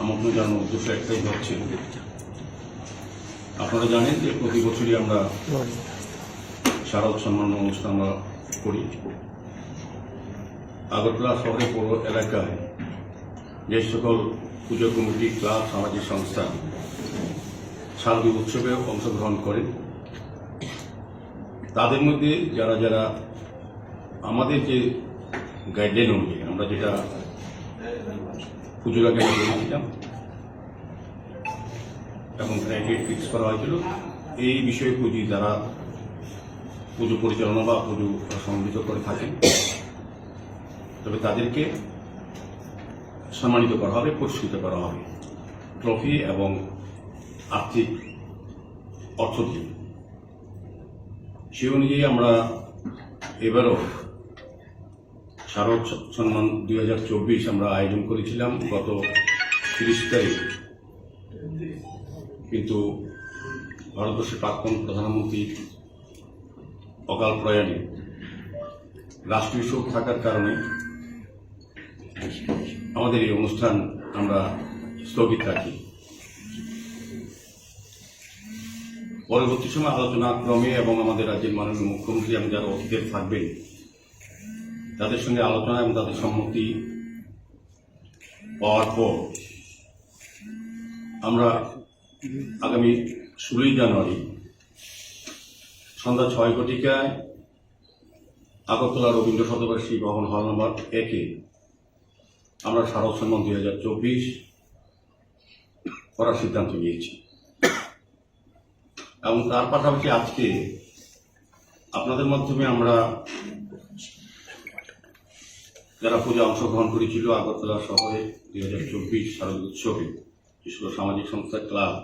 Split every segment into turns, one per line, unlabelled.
আমন্ত্রণ জানানোর উদ্দেশ্য একটাই হচ্ছে আপনারা জানেন যে প্রতি বছরই আমরা শারদ সম্মান অনুষ্ঠান আমরা করি। আগরতলা শহরের পৌর এলাকায় যে সকল পুজো কমিটি, ক্লাব, সামাজিক সংস্থা শারদীয় উৎসবে অংশগ্রহণ করেন তাদের মধ্যে যারা যারা আমাদের যে গাইডলাইন অনুযায়ী আমরা যেটা পুজোর আগে আমরা বলেছিলাম এবং ক্রাইটেরিয়া ফিক্স করা হয়েছিল। এই বিষয়ে পুঁজি যারা পুজো পরিচালনা বা পুজো সংগঠিত করে থাকেন তবে তাদেরকে সম্মানিত করা হবে, পুরস্কৃত করা হবে। ট্রফি এবং আর্থিক অর্থ দিয়ে। সে অনুযায়ী আমরা এবারও শারদ সম্মান দুই হাজার চব্বিশ আমরা আয়োজন করেছিলাম গত তিরিশ তারিখ। কিন্তু ভারতবর্ষের প্রাক্তন প্রধানমন্ত্রী অকাল প্রয়াণে রাষ্ট্রীয় শোক থাকার কারণে আমাদের এই অনুষ্ঠান আমরা স্থগিত রাখি। পরবর্তী সময় আলোচনা ক্রমে এবং আমাদের রাজ্যের মাননীয় মুখ্যমন্ত্রী এবং যারা অতিথি থাকবেন তাদের সঙ্গে আলোচনা এবং তাদের সম্মতি পাওয়ার পর আমরা আগামী ষোলোই জানুয়ারি সন্ধ্যা ছয় কোটিকায় আগরতলা রবীন্দ্র শতবার্ষিকী ভবন হল নম্বর একে আমরা শারদ সম্মান দুই হাজার চব্বিশ করার সিদ্ধান্ত নিয়েছি। এবং তার পাশাপাশি আজকে আপনাদের মাধ্যমে আমরা যারা পূজা অংশগ্রহণ করেছিল আগরতলা শহরে দুই হাজার চব্বিশ শারদ উৎসবে, বিশেষ সামাজিক সংস্থা ক্লাব,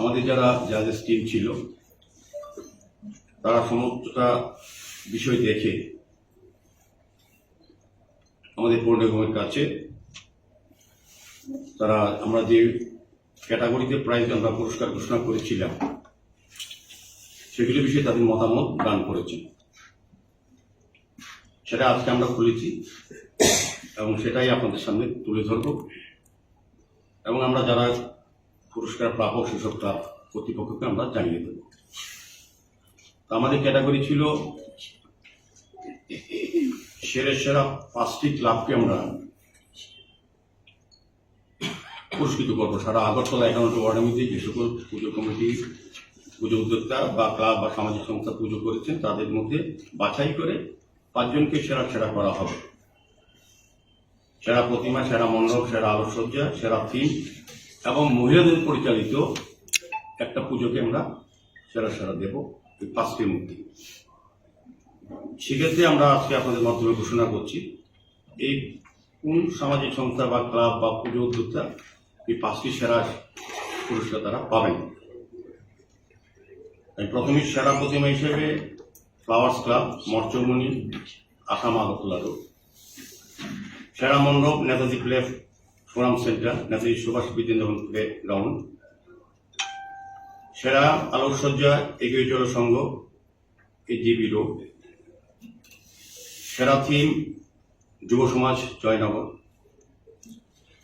আমাদের যারা জাজেস টিম ছিল, তারা সমস্তটা বিষয় দেখে আমাদের পৌর নিগমের কাছে তারা আমরা যে ক্যাটাগরিতে প্রাইজ আমরা পুরস্কার ঘোষণা করেছিলাম, সেগুলি বিষয়ে তাদের মতামত দান করেছেন সেটা আজকে আমরা খুলেছি এবং সেটাই আপনাদের সামনে তুলে ধরব। এবং আমরা যারা পুরস্কার প্রাপক সেসব ক্লাব কর্তৃপক্ষকে আমরা জানিয়ে দেব। আমাদের ক্যাটাগরি ছিল সেরা সেরা পাঁচটি ক্লাবকে আমরা পুরস্কৃত করব। সারা আগরতলা একাউন্ট ওয়ার্ডের যে সকল পুজো কমিটি, পুজো উদ্যোক্তা বা ক্লাব বা সামাজিক সংস্থা পুজো করেছেন, তাদের মধ্যে বাছাই করে পাঁচজনকে সেরা সেরা করা হবে। সেরা প্রতিমা, সেরা মণ্ডপ, সেরা আলোকসজ্জা, সেরা থিম এবং মহিলাদের পরিচালিত একটা পুজোকে আমরা সেরা সেরা দেব এই পাঁচটির মধ্যে সেক্ষেত্রে আমরা আজকে আপনাদের মাধ্যমে ঘোষণা করছি, এই কোন সামাজিক সংস্থা বা ক্লাব বা পুজো উদ্যোক্তা এই পাঁচটি সেরা পুরস্কার তারা পাবেন? প্রথমে সেরা প্রতিমা হিসেবে ফ্লাওয়ার্স ক্লাব মর্চমণি আসাম আগরতলা রোড। সেরা মণ্ডপ, Netaji play forum centre, Netaji Subhash Vidyanagar playground সেরা আলোকসজ্জা এগিয়ে চলো সংঘ এজিবি রোড। সেরা থিম, যুব সমাজ, জয়নগর।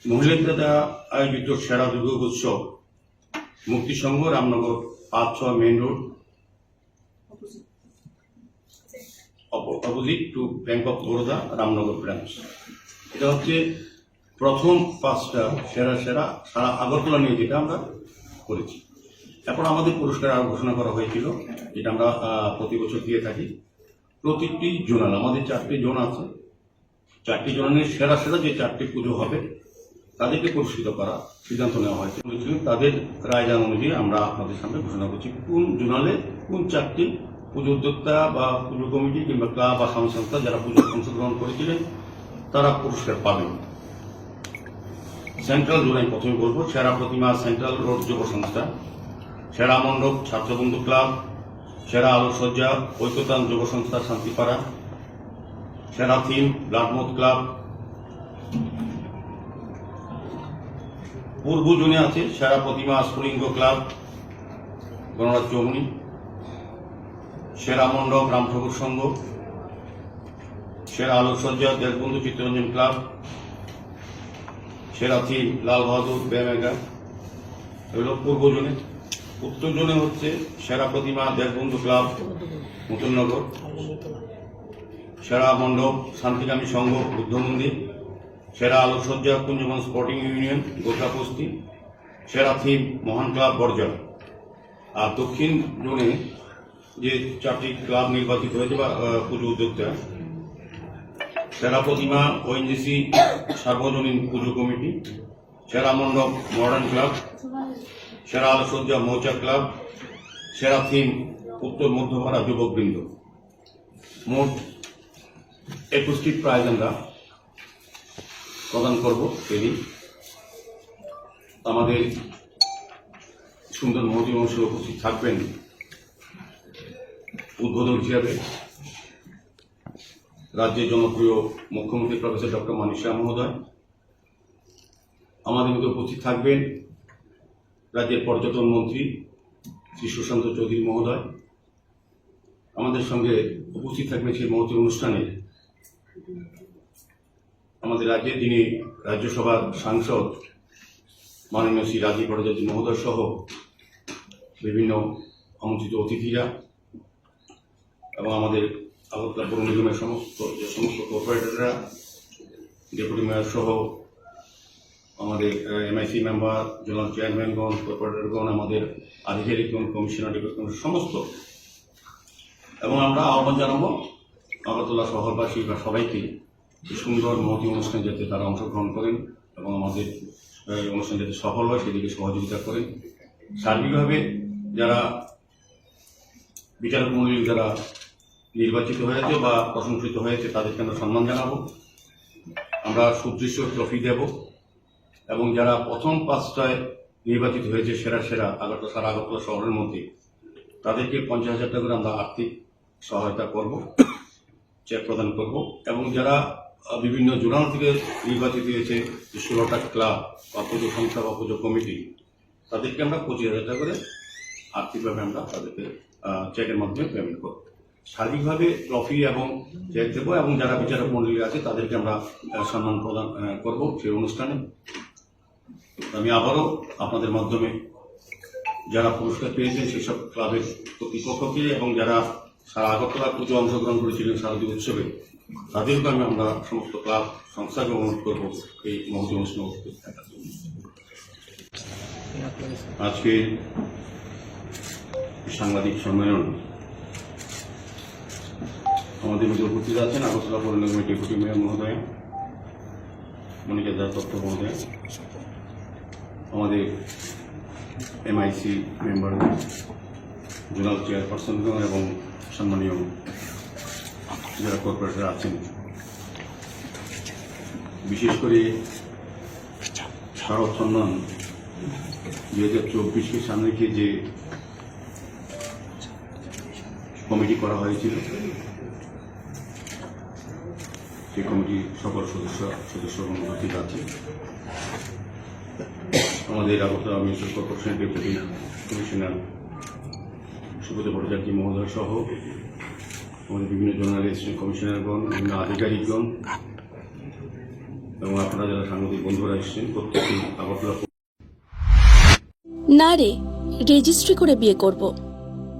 মহিলাদের দ্বারা আয়োজিত সেরা দুর্গা উৎসব, মুক্তিসংঘ, রামনগর পাঁচ ছয় main road. Opposite to Bank of Baroda Ramnagar branch এটা হচ্ছে প্রথম পাঁচটা সেরা সেরা সারা আগরতলা নিয়ে যেটা আমরা করেছি। তারপর আমাদের পুরস্কার আরও ঘোষণা করা হয়েছিল, যেটা আমরা প্রতি বছর দিয়ে থাকি। প্রতিটি জোনাল, আমাদের চারটি জোন আছে। চারটি জোনের সেরা সেরা যে চারটি পুজো হবে, তাদেরকে পুরস্কৃত করা সিদ্ধান্ত নেওয়া হয়েছে। তাদের রায় জানা অনুযায়ী আমরা আপনাদের সামনে ঘোষণা করছি কোন জোনালে কোন চারটি পুজো উদ্যোক্তা বা পুজো কমিটি কিংবা ক্লাব বা সংস্থা যারা পুজো অংশগ্রহণ করেছিলেন, তারা পুরস্কার পাবেন। সেন্ট্রাল জোন আমি প্রথমে বলব, সেরা প্রতিমা সেন্ট্রাল রোড যুব সংস্থা, সেরা মণ্ডপ ছাত্রবন্ধু ক্লাব, সেরা আলোকসজ্জা, ঐক্যতান যুব সংস্থা শান্তিপাড়া, সেরা থিম, ব্লাডমোদ ক্লাব। পূর্ব জোনে আছে সেরা প্রতিমা স্ফুলিঙ্গ ক্লাব, গণরাজ চৌমনি সেরা মণ্ডপ, রাম ঠাকুর সংঘ, সেরা আলোকসজ্জা, দেশবন্ধু চিত্তরঞ্জন ক্লাব, সেরা থিম লাল বাহাদুর ব্যামেগা এগুলো পূর্ব জোনে। উত্তর জোনে হচ্ছে সেরা প্রতিমা, দেশবন্ধু ক্লাব মুতুলনগর সেরা মণ্ডপ, শান্তিকামী সংঘ, বুদ্ধ মন্দির। সেরা আলোকসজ্জা, কুঞ্জবন স্পোর্টিং ইউনিয়ন গোসাপস্তি সেরা থিম, মহান ক্লাব বর্জন আর দক্ষিণ জোনে যে চারটি ক্লাব নির্বাচিত হয়েছে বা পুজো উদ্যোক্তা। সেরা প্রতিমা ওএনজিসি সার্বজনীন পুজো কমিটি সেরা মণ্ডপ মডার্ন ক্লাব সেরা আলোকসজ্জা মৌচা ক্লাব সেরা থিম উত্তর মধ্যপাড়া যুবকবৃন্দ। মোট একুশটি প্রাইজ আমরা প্রদান করব সেদিন আমাদের সুন্দর মহতি অনুষ্ঠানে উপস্থিত থাকবেন উদ্বোধক হিসাবে রাজ্যের জনপ্রিয় মুখ্যমন্ত্রী প্রফেসর ডক্টর মানিক মহোদয়, আমাদের মধ্যে উপস্থিত থাকবেন রাজ্যের পর্যটন মন্ত্রী শ্রী সুশান্ত চৌধুরী মহোদয়, আমাদের সঙ্গে উপস্থিত থাকবেন সেই মহতী অনুষ্ঠানে আমাদের রাজ্যের যিনি রাজ্যসভার সাংসদ মাননীয় শ্রী রাজীব ভট্টাচার্য মহোদয় সহ বিভিন্ন আমন্ত্রিত অতিথিরা এবং আমাদের আগরতলা পৌর নিগমের সমস্ত যে সমস্ত কর্পোরেটররা ডেপুটি মেয়র সহ আমাদের এমআইসি মেম্বার জোনাল চেয়ারম্যানগণ কর্পোরেটরগণ আমাদের আধিকারিকগণ কমিশনার ডিপার্টমেন্ট সমস্ত। এবং আমরা আহ্বান জানাব আগরতলা শহরবাসী বা সবাইকে সুন্দর মহতি অনুষ্ঠানে যাতে তারা অংশগ্রহণ করেন এবং আমাদের অনুষ্ঠান যাতে সফল হয়, সেদিকে সহযোগিতা করেন। সার্বিকভাবে যারা বিচারক মন্ডলী যারা নির্বাচিত হয়েছে বা প্রশংসিত হয়েছে, তাদেরকে আমরা সম্মান জানাব। আমরা সুদৃশ্য ট্রফি দেব এবং যারা প্রথম পাঁচটায় নির্বাচিত হয়েছে, সেরা সেরা আগরতলা সারা আগরতলা শহরের মধ্যে, তাদেরকে পঞ্চাশ হাজার টাকা করে আমরা আর্থিক সহায়তা করব, চেক প্রদান করব এবং যারা বিভিন্ন জোনাল থেকে নির্বাচিত হয়েছে ষোলোটা ক্লাব বা পুজো সংস্থা বা পুজো কমিটি, তাদেরকে আমরা পঁচিশ হাজার টাকা করে আর্থিকভাবে আমরা তাদেরকে চেকের মাধ্যমে পেমেন্ট করব। সার্বিকভাবে ট্রফি এবং চেক দেবো এবং যারা বিচারক মন্ডলী আছে, তাদেরকে আমরা সম্মান প্রদান করব সেই অনুষ্ঠানে। আমি আবারও আপনাদের মাধ্যমে যারা পুরস্কার পেয়েছেন সেসব ক্লাবের কর্তৃপক্ষকে এবং যারা সারা আগরতলা পুজো অংশগ্রহণ করেছিলেন শারদীয় উৎসবে, তাদেরকে আমি আমরা সমস্ত ক্লাব সংস্থাকে অনুরোধ করব এই মহতি অনুষ্ঠানে আজকে সাংবাদিক সম্মেলন। আমাদের মধ্যে উপস্থিত আছেন আগরতলা পৌর নিগমের ডেপুটি মেয়র মহোদয়, মনিকা দাস দত্ত মহোদয়, আমাদের এমআইসি মেম্বার, জোনাল চেয়ারপারসনগণ এবং সম্মানীয় যারা কর্পোরেটর আছেন। বিশেষ করে শারদ সম্মান দুই হাজার চব্বিশকে সামনে যে কমিটি করা হয়েছিল। সেই কমিটি সকল সদস্য সদস্যগণ উপস্থিত আছে। আমাদের আগরতলা মিউনিসিপাল কর্পোরেশনের ডেপুটি কমিশনার সুব্রত ভট্টাচার্য মহোদয় সহ আমাদের বিভিন্ন জোনাল অ্যাসিস্ট্যান্ট কমিশনারগণ, বিভিন্ন আধিকারিকগণ এবং আপনারা যারা সাংবাদিক বন্ধুরা এসেছেন প্রত্যেকেই আগরতলা
না রে রেজিস্ট্রি করে বিয়ে করব।